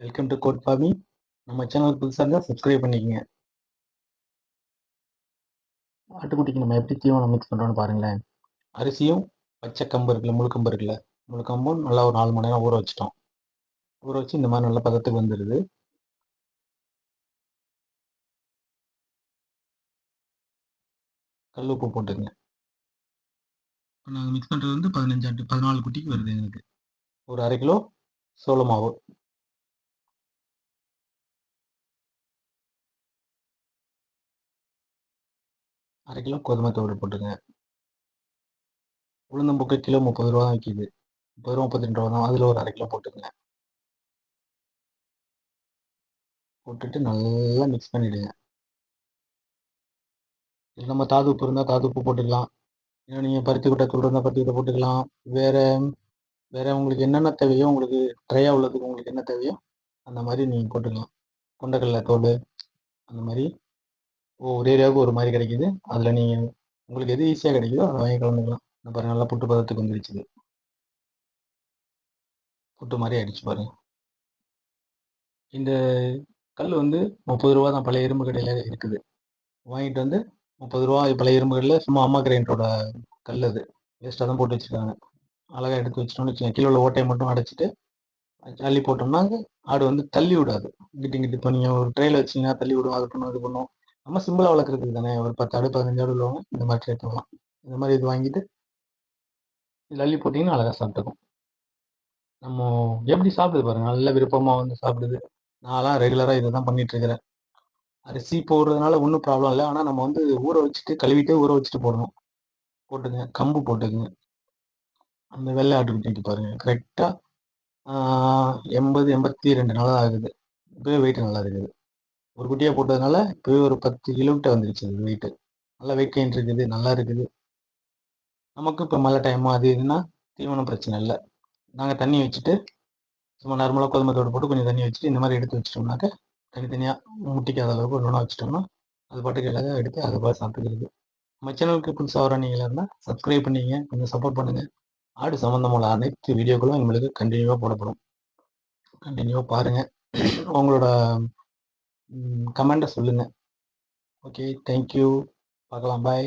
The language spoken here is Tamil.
வெல்கம் டு கோட் ஃபார்மிங் நம்ம சேனல் புதுசாக இருந்தால் சப்ஸ்கிரைப் பண்ணிக்கங்க. ஆட்டுக்குட்டிக்கு நம்ம எப்படி தீவனம் மிக்ஸ் பண்ணுறோன்னு பாருங்களேன். அரிசியும் பச்சை கம்பு இருக்குல்ல முழு கம்பு இருக்குல்ல முழு கம்பும் நல்லா ஒரு நாலு மணி நேரம் ஊற வச்சிட்டோம். ஊற வச்சு இந்த மாதிரி நல்ல பதத்துக்கு வந்துடுது கல் உப்பு போட்டுங்க இப்போ நாங்கள் மிக்ஸ் பண்ணுறது வந்து பதினஞ்சு பதினாலு குட்டிக்கு வருது எங்களுக்கு. ஒரு அரை கிலோ சோளமாவு அரை கிலோ கோதுமை தோடு போட்டுங்க உளுந்தம்புக்கு கிலோ முப்பது ரூபா தான் விற்கிது முப்பது ரூபா முப்பத்தி ரெண்டு ரூபா தான். அதில் ஒரு அரை கிலோ போட்டுக்கங்க. போட்டுட்டு நல்லா மிக்ஸ் பண்ணிவிடுங்க இது நம்ம தாது உப்பு இருந்தால் தாது உப்பு போட்டுக்கலாம். இல்லை நீங்கள் பருத்தி கொட்டை தூள் இருந்தால் பருத்தி கொட்டை போட்டுக்கலாம். வேறு வேறு உங்களுக்கு என்னென்ன தேவையோ உங்களுக்கு ட்ரையாக உள்ளதுக்கு உங்களுக்கு என்ன தேவையோ அந்த மாதிரி நீங்கள் போட்டுக்கலாம். கொண்டக்கடலை தோல் அந்த மாதிரி ஒரு ஏரியாவுக்கு ஒரு மாதிரி கிடைக்கிது. அதில் நீங்கள் உங்களுக்கு எது ஈஸியாக கிடைக்குதோ அதை வாங்கி கலந்துக்கலாம். பாருங்கள் பாருங்க நல்லா புட்டு பதத்துக்கு வந்துருச்சுது. புட்டு மாதிரி அடிச்சு பாருங்க. இந்த கல் வந்து முப்பது ரூபா தான். பழைய இரும்பு கடையில் இருக்குது. வாங்கிட்டு வந்து முப்பது ரூபா பழைய இரும்பு கடையில் சும்மா அம்மா கிரைண்டரோட கல் அது. வேஸ்ட்டாக தான் போட்டு வச்சுருக்காங்க. அழகாக எடுத்து வச்சிட்டோம்னு வச்சுக்கோங்க. கீழே உள்ள ஓட்டையை மட்டும் அடைச்சிட்டு தள்ளி போட்டோம்னா ஆடு வந்து தள்ளி விடாது. கிட்டி கிட்டி இப்போ நீங்கள் ஒரு ட்ரெயில வச்சிங்கன்னா தள்ளி விடும் அது பண்ணும் இது பண்ணும். நம்ம சிம்பிளாக வளர்க்குறதுக்கு தானே? ஒரு பத்து ஆடு பதினஞ்சு ஆடு உள்ளவங்க இந்த மாதிரி ட்ரை பண்ணலாம். இந்த மாதிரி இது வாங்கிட்டு லல்லி அள்ளி போட்டிங்கன்னா அழகாக சாப்பிட்டுக்கும். நம்ம எப்படி சாப்பிடுது பாருங்க நல்ல விருப்பமாக வந்து சாப்பிடுது. நான்லாம் ரெகுலராக இதை தான் பண்ணிகிட்ருக்கிறேன் அரிசி போடுறதுனால ஒன்றும் ப்ராப்ளம் இல்லை. ஆனால் நம்ம வந்து ஊற வச்சுட்டு கழுவிட்டே ஊற வச்சுட்டு போடணும். போட்டுங்க கம்பு போட்டுக்குங்க. அந்த வெள்ளை ஆட்டுக்குட்டிக்கு பாருங்க. கரெக்டாக எண்பது எண்பத்தி ரெண்டு நாளாக ஆகுது இப்போவே வெயிட் நல்லா இருக்குது. ஒரு குட்டியாக போட்டதுனால இப்போவே ஒரு பத்து கிலோமீட்டர் வந்துருச்சு அது வெயிட்டு நல்லா வெயிட் கெயின் இருக்குது நல்லா இருக்குது. நமக்கு இப்போ மழை டைமோ அது இதுன்னா தீவனம் பிரச்சனை இல்லை. நாங்கள் தண்ணி வச்சுட்டு சும்மா நார்மலாக கோதுமை தோடு போட்டு கொஞ்சம் தண்ணி வச்சுட்டு இந்த மாதிரி எடுத்து வச்சிட்டோம்னாக்க தனித்தனியாக முட்டிக்காத அளவுக்கு ஒன்றா வச்சிட்டோம்னா அது பாட்டுக்கு அழகாக எடுத்து அதை பார்த்து சாப்பிட்டுக்கிறது. நம்ம சேனலுக்கு புதுசாக வர நீங்கள் இருந்தால் சப்ஸ்கிரைப் பண்ணிங்க கொஞ்சம் சப்போர்ட் பண்ணுங்கள் ஆடு சம்மந்தமான அனைத்து வீடியோக்களும் எங்களுக்கு கண்டினியூவாக போடப்படும். கண்டினியூவாக பாருங்கள் உங்களோட கமெண்ட்டை சொல்லுங்கள் ஓகே தேங்க்யூ பார்க்கலாம் பாய்